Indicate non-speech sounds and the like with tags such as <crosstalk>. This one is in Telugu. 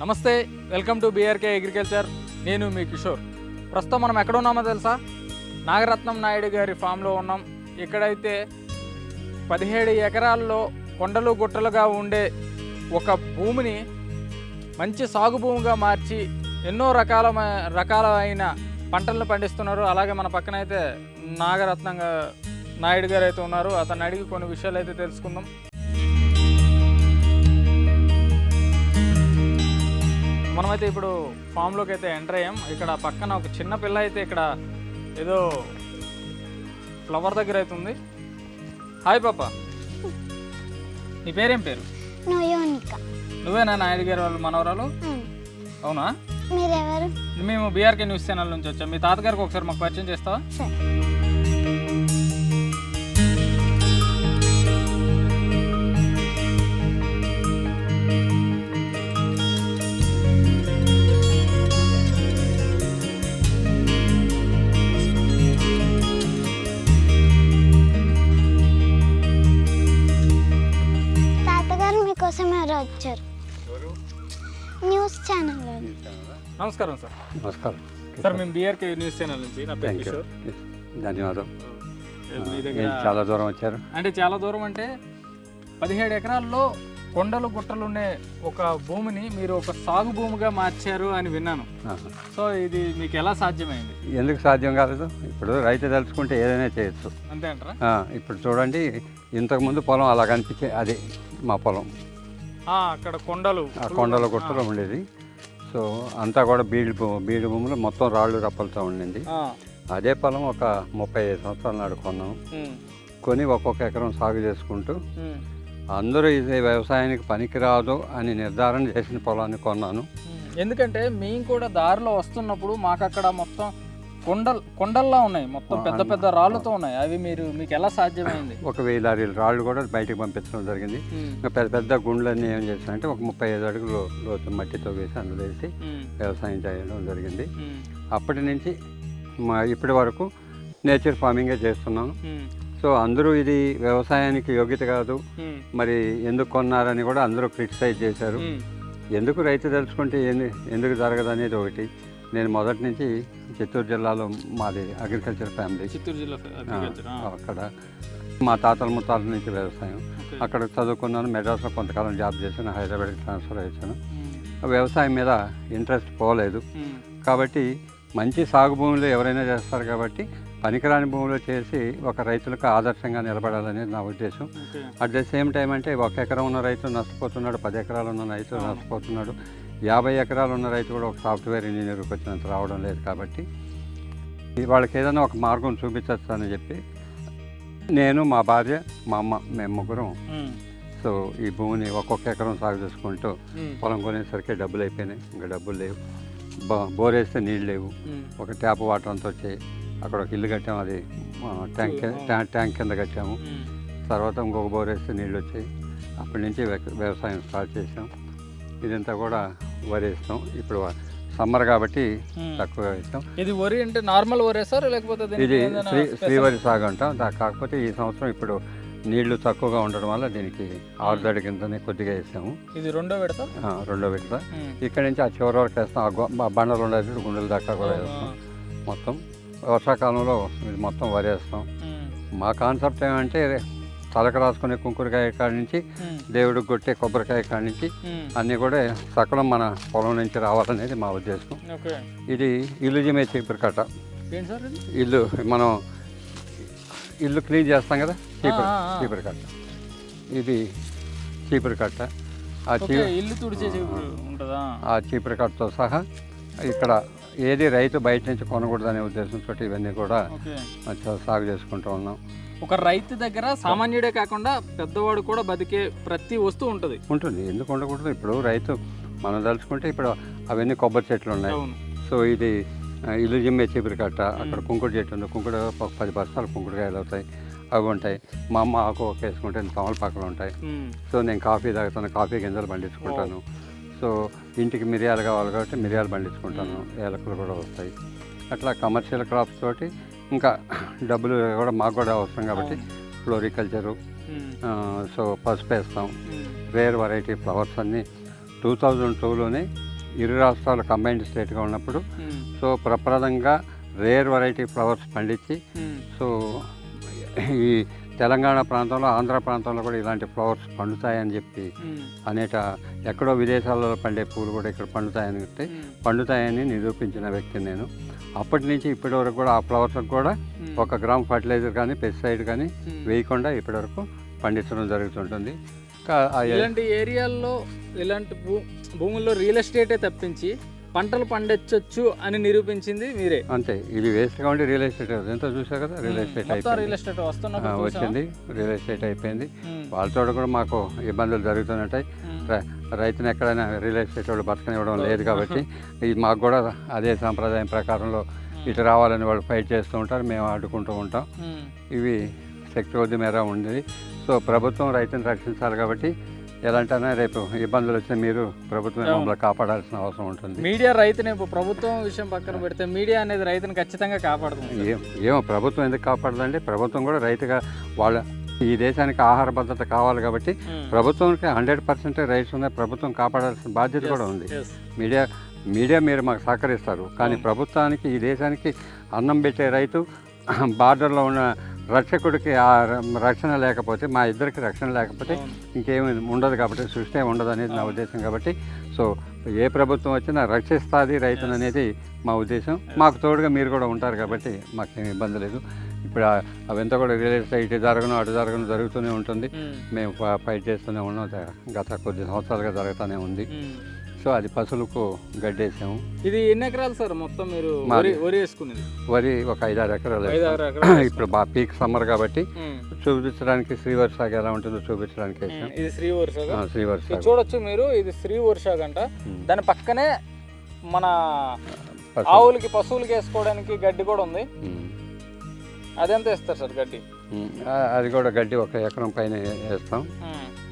నమస్తే వెల్కమ్ టు బీఆర్కే అగ్రికల్చర్ నేను మీ కిషోర్. ప్రస్తుతం మనం ఎక్కడ ఉన్నామో తెలుసా? నాగరత్నం నాయుడు గారి ఫామ్లో ఉన్నాం. ఇక్కడైతే పదిహేడు ఎకరాల్లో కొండలు గుట్టలుగా ఉండే ఒక భూమిని మంచి సాగు భూమిగా మార్చి ఎన్నో రకాల రకాలైన పంటలను పండిస్తున్నారు. అలాగే మన పక్కన అయితే నాగరత్నంగా నాయుడు గారు అయితే ఉన్నారు. అతను అడిగి కొన్ని విషయాలు అయితే తెలుసుకుందాం. మనమైతే ఇప్పుడు ఫామ్లోకి అయితే ఎంటర్ అయ్యాం. ఇక్కడ పక్కన ఒక చిన్న పిల్ల అయితే ఇక్కడ ఏదో ఫ్లవర్ దగ్గర అయితే ఉంది. హాయ్ పాప. నీ పేరేం పేరు? నువ్వేనా నాయుడు గారి వాళ్ళు మనవరాలు? అవునా. మేము బీఆర్కే న్యూస్ ఛానల్ నుంచి వచ్చాం. మీ తాతగారికి ఒకసారి మాకు పరిచయం చేస్తావా? వచ్చారు న్యూస్ ఛానల్. నమస్కారం సార్. నమస్కారం. సార్ మేము బీఆర్కే న్యూస్ ఛానల్ నుంచి నా పేరు కిషోర్. ధన్యవాదం. మీ ఏం దగ్గర చాలా దూరం వచ్చారు? అంటే చాలా దూరం అంటే పదిహేడు ఎకరాల్లో కొండలు గుట్టలు ఉండే ఒక భూమిని మీరు ఒక సాగు భూమిగా మార్చారు అని విన్నాను. సో ఇది మీకు ఎలా సాధ్యమైంది? ఎందుకు సాధ్యం కాలేదు? ఇప్పుడు రైతు తలుచుకుంటే ఏదైనా చేయొచ్చు. అంతే అంటారా? ఆ, ఇప్పుడు చూడండి ఇంతకుముందు పొలం అలా కనిపించే అది మా పొలం. అక్కడ కొండలు. ఆ కొండల గుట్టలో ఉండేది. సో అంతా కూడా బీడు బీడు భూములు మొత్తం రాళ్ళు రప్పలతో ఉండింది. అదే పొలం ఒక ముప్పై ఐదు సంవత్సరాల నాడు కొన్నాం. కొని ఒక్కొక్క ఎకరం సాగు చేసుకుంటూ అందరూ ఇది వ్యవసాయానికి పనికిరాదు అని నిర్ధారణ చేసిన పొలాన్ని కొన్నాను. ఎందుకంటే మేము కూడా దారిలో వస్తున్నప్పుడు మాకు అక్కడ మొత్తం కొండల్ కొండల్లా ఉన్నాయి. మొత్తం పెద్ద పెద్ద రాళ్ళతో ఉన్నాయి. అవి మీరు మీకు ఎలా సాధ్యమైంది? ఒక వెయ్యి లారీల రాళ్ళు కూడా బయటికి పంపించడం జరిగింది. పెద్ద పెద్ద గుండ్లన్నీ ఏం చేశానంటే ఒక ముప్పై ఐదు అడుగులు లోతు మట్టితో వేసి అందులో వేసి వ్యవసాయం చేయడం జరిగింది. అప్పటి నుంచి మా ఇప్పటి వరకు నేచర్ ఫార్మింగే చేస్తున్నాం ఉమ్, సో అందరూ ఇది వ్యవసాయానికి యోగ్యత కాదు. మరి ఎందుకు కొన్నారని కూడా అందరూ క్రిటిసైజ్ చేశారు. ఎందుకు రైతు తెలుసుకుంటే ఏంది ఎందుకు జరగదు అనేది ఒకటి. నేను మొదటి నుంచి చిత్తూరు జిల్లాలో మాది అగ్రికల్చర్ ఫ్యామిలీ చిత్తూరు జిల్లా అక్కడ మా తాతల ముత్తాల నుంచి వ్యవసాయం. అక్కడ చదువుకున్నాను మెడ్రాస్లో కొంతకాలం జాబ్ చేశాను హైదరాబాద్కి ట్రాన్స్ఫర్ అయ్యాను. వ్యవసాయం మీద ఇంట్రెస్ట్ పోలేదు. కాబట్టి మంచి సాగు భూములు ఎవరైనా చేస్తారు కాబట్టి పనికిరాని భూములు చేసి ఒక రైతులకు ఆదర్శంగా నిలబడాలనేది నా ఉద్దేశం. అట్ ద సేమ్ టైం అంటే ఒక ఎకరం ఉన్న రైతు నష్టపోతున్నాడు పది ఎకరాలు ఉన్న రైతు. నష్టపోతున్నాడు. యాభై ఎకరాలు ఉన్న రైతు కూడా ఒక సాఫ్ట్వేర్ ఇంజనీర్కి వచ్చినంత రావడం లేదు కాబట్టి వాళ్ళకి ఏదైనా ఒక మార్గం చూపించచ్చు అని చెప్పి నేను మా భార్య మా అమ్మ మేము ముగ్గురం సో ఈ భూమిని ఒక్కొక్క ఎకరం సాగు చేసుకుంటూ పొలం కొనేసరికి డబ్బులు అయిపోయినాయి. ఇంకా డబ్బులు లేవు. బ- బోర్ వేస్తే నీళ్ళు లేవు. ఒక ట్యాప్ వాటర్ అంతా వచ్చాయి. అక్కడ ఒక ఇల్లు కట్టాము అది ట్యాంక్ ట్యాంక్ ట్యాంక్ కింద కట్టాము. తర్వాత ఇంకొక బోర్ వేస్తే నీళ్ళు వచ్చాయి. అప్పటి నుంచి వ్య- వ్యవసాయం స్టార్ట్ చేసాం ఇదంతా కూడా వరి వేస్తాం. ఇప్పుడు సమ్మర్ కాబట్టి. తక్కువ వేస్తాం. ఇది వరి అంటే నార్మల్ వరే సార్ లేకపోతే ఇది శ్రీ? శ్రీవరి సాగు అంటాం. కాకపోతే ఈ సంవత్సరం ఇప్పుడు నీళ్ళు తక్కువగా ఉండడం వల్ల దీనికి ఆరుదడి కిందనే కొద్దిగా వేసాము. ఇది రెండో విడత? రెండో విడత. ఇక్కడి నుంచి ఆ చివరి వరకు వేస్తాం. ఆ బండలు ఉండేది గుండెల దాకా కూడా వేస్తాం. మొత్తం వర్షాకాలంలో ఇది మొత్తం వరి వేస్తాం. మా కాన్సెప్ట్ ఏమంటే తలకు రాసుకునే కుంకుడుకాయ కాడి నుంచి దేవుడికి కొట్టే కొబ్బరికాయ కాడి నుంచి. అన్నీ కూడా సకలం మన పొలం నుంచి రావాలనేది మా ఉద్దేశం. ఇది ఇల్లు జిమే చీపురు కట్ట. ఏంటి సార్ ఇది? ఇల్లు మనం ఇల్లు క్లీన్ చేస్తాం కదా చీపురు కట్ట. ఇది చీపురు కట్ట. ఆ ఇల్లు తుడిచే ఆ చీపురు కట్టతో సహా ఇక్కడ ఏది రైతు బయట నుంచి కొనకూడదనే ఉద్దేశంతో ఇవన్నీ కూడా సాగు చేసుకుంటూ ఉన్నాం. ఒక రైతు దగ్గర సామాన్యుడే కాకుండా పెద్దవాడు కూడా బతికే ప్రతి వస్తువు ఉంటుంది. ఉంటుంది. ఎందుకు ఉండకూడదు? ఇప్పుడు రైతు మనం తలుచుకుంటే ఇప్పుడు అవన్నీ కొబ్బరి చెట్లు ఉన్నాయి. సో ఇది ఇల్లు జిమ్మే చీపురు కట్ట అక్కడ కుంకుడు చెట్టు ఉంది. కుంకుడు పది బస్తాలు కుంకుడుకాయలు అవుతాయి. అవి ఉంటాయి. మా అమ్మ ఆకు ఒక వేసుకుంటే తమలపాకులు ఉంటాయి. సో నేను కాఫీ తాగుతాను. కాఫీ గింజలు పండించుకుంటాను. సో ఇంటికి మిరియాలు కావాలి కాబట్టి మిరియాలు పండించుకుంటాను. ఏలకులు కూడా వస్తాయి. అట్లా కమర్షియల్ క్రాప్స్ తోటి ఇంకా డబ్బులు కూడా మాకు కూడా అవసరం కాబట్టి ఫ్లోరికల్చరు సో పసుపు వేస్తాం. రేర్ వెరైటీ ఫ్లవర్స్ అన్నీ టూ థౌజండ్ టూలోనే ఇరు రాష్ట్రాలు కంబైన్డ్ స్టేట్గా ఉన్నప్పుడు సో ప్రప్రదంగా రేర్ వెరైటీ ఫ్లవర్స్ పండించి సో ఈ తెలంగాణ ప్రాంతంలో ఆంధ్ర ప్రాంతంలో కూడా ఇలాంటి ఫ్లవర్స్ పండుతాయని చెప్పి అనేక ఎక్కడో విదేశాలలో పండే పూలు కూడా ఇక్కడ పండుతాయని చెప్తే పండుతాయని నిరూపించిన వ్యక్తి నేను. అప్పటి నుంచి ఇప్పటి వరకు కూడా ఆ ఫ్లవర్స్కి కూడా ఉమ్, ఒక గ్రామ్ ఫర్టిలైజర్ కానీ పెస్టిసైడ్ కానీ ఉమ్. వేయకుండా ఇప్పటి వరకు పండించడం జరుగుతుంటుంది. ఇలాంటి ఏరియాల్లో ఇలాంటి భూ భూముల్లో రియల్ ఎస్టేటే తప్పించి పంటలు పండించవచ్చు అని నిరూపించింది మీరే. అంతే ఇది వేస్ట్గా ఉండి రియల్ ఎస్టేట్ ఎంత చూసా కదా? రియల్ ఎస్టేట్ మొత్తం రియల్ ఎస్టేట్? వచ్చింది రియల్ ఎస్టేట్ అయిపోయింది. వాళ్ళతో కూడా మాకు ఇబ్బందులు ర- రైతుని ఎక్కడైనా రియల్ ఎస్టేట్ వాళ్ళు బతకనివ్వడం లేదు కాబట్టి ఇది మాకు కూడా అదే సాంప్రదాయం ప్రకారంలో ఇటు రావాలని వాళ్ళు ఫైట్ చేస్తూ ఉంటారు మేము ఆడుకుంటూ ఉంటాం. ఇవి శక్తి కొద్ది మేర ఉంది సో ప్రభుత్వం రైతుని రక్షించాలి కాబట్టి ఎలాంటైనా రేపు ఇబ్బందులు వచ్చినా మీరు ప్రభుత్వం. మమ్మల్ని కాపాడాల్సిన అవసరం ఉంటుంది. మీడియా రైతుని ప్రభుత్వం విషయం పక్కన పెడితే మీడియా అనేది రైతుని ఖచ్చితంగా కాపాడుతుంది. ఏం ఏమో ప్రభుత్వం ఎందుకు కాపాడదండి ప్రభుత్వం కూడా రైతుగా వాళ్ళ ఈ దేశానికి ఆహార భద్రత కావాలి కాబట్టి ఉమ్, ప్రభుత్వానికి హండ్రెడ్ పర్సెంట్ రైట్స్ ఉన్నాయి. ప్రభుత్వం కాపాడాల్సిన బాధ్యత కూడా ఉంది. మీడియా మీడియా మీరు మాకు సహకరిస్తారు. కానీ అవును. ప్రభుత్వానికి ఈ దేశానికి అన్నం పెట్టే రైతు <clears throat> బార్డర్లో ఉన్న రక్షకుడికి ఆ రక్షణ లేకపోతే మా ఇద్దరికి రక్షణ లేకపోతే. ఇంకేమి ఉండదు కాబట్టి సృష్టి ఉండదు అనేది నా ఉద్దేశం కాబట్టి సో ఏ ప్రభుత్వం వచ్చినా రక్షిస్తుంది రైతును అనేది మా ఉద్దేశం. మాకు తోడుగా మీరు కూడా ఉంటారు కాబట్టి మాకేం ఇబ్బంది లేదు. ఇప్పుడు అవంతా కూడా రియల్ ఎస్టేట్ ఇటు జరగను అటు జరగను జరుగుతూనే ఉంటుంది. మేము. ఫైట్ చేస్తూనే ఉన్నాం. గత కొద్ది సంవత్సరాలుగా జరుగుతూనే ఉంది. సో అది పశువులకు గడ్డేసాము. ఇది ఎన్ని ఎకరాలు సార్ మొత్తం మీరు. వరి వరి వేసుకునేది? వరి ఒక ఐదారు ఎకరాలు ఇప్పుడు బాగా పీక్ సమ్మర్ కాబట్టి చూపించడానికి శ్రీవర్ సాగు ఎలా ఉంటుందో చూపించడానికి ఇది శ్రీవర్ సాగు చూడొచ్చు మీరు ఇది శ్రీ వర్ష గంట ఉమ్. దాని పక్కనే మన. ఆవులకి పశువులకి వేసుకోవడానికి గడ్డి కూడా ఉంది. అదెంత ఇస్తారు సార్ గడ్డి? అది కూడా గడ్డి ఒక ఎకరం పైన వేస్తాం.